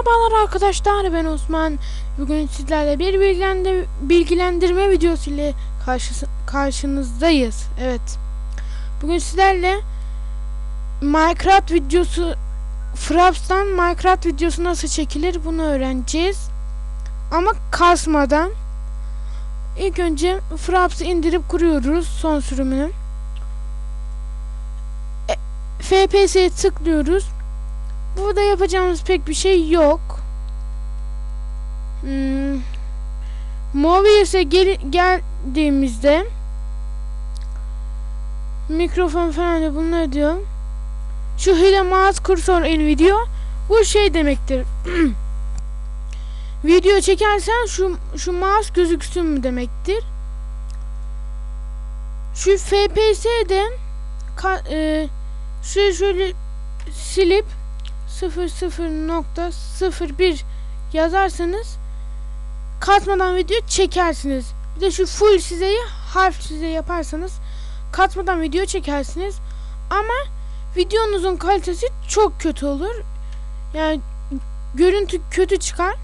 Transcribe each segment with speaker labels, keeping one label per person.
Speaker 1: Merhabalar arkadaşlar ben Osman. Bugün sizlerle bir bilgilendir bilgilendirme videosu ile karşı karşınızdayız. Evet. Bugün sizlerle Minecraft videosu Fraps'tan Minecraft videosu nasıl çekilir bunu öğreneceğiz. Ama kasmadan ilk önce Fraps'ı indirip kuruyoruz son sürümünü. E, FPS'ye tıklıyoruz. Burada yapacağımız pek bir şey yok. Hmm. Mobius'e gel geldiğimizde mikrofon falan da bunlar diyor. Şu hile mouse cursor in video bu şey demektir. Video çekersen şu şu mouse gözüksün mü demektir. Şu FPS'de e, şu şöyle silip 00.01 yazarsanız katmadan video çekersiniz. Bir de şu full sizeyi harf size yaparsanız katmadan video çekersiniz. Ama videonuzun kalitesi çok kötü olur. Yani görüntü kötü çıkar.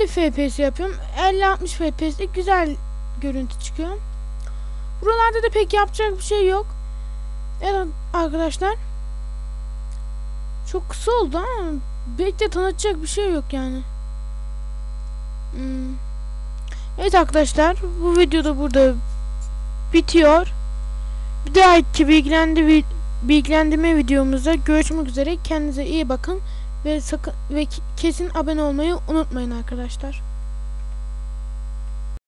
Speaker 1: 50 FPS yapıyorum. 50-60 FPS'de güzel görüntü çıkıyor. Buralarda da pek yapacak bir şey yok. Evet arkadaşlar. Çok kısa oldu ama belki de tanıtacak bir şey yok yani. Hmm. Evet arkadaşlar bu videoda burada bitiyor. Bir dahaki bilgilendi bilgilendirme videomuzda görüşmek üzere. Kendinize iyi bakın ve sakın ve kesin abone olmayı unutmayın arkadaşlar.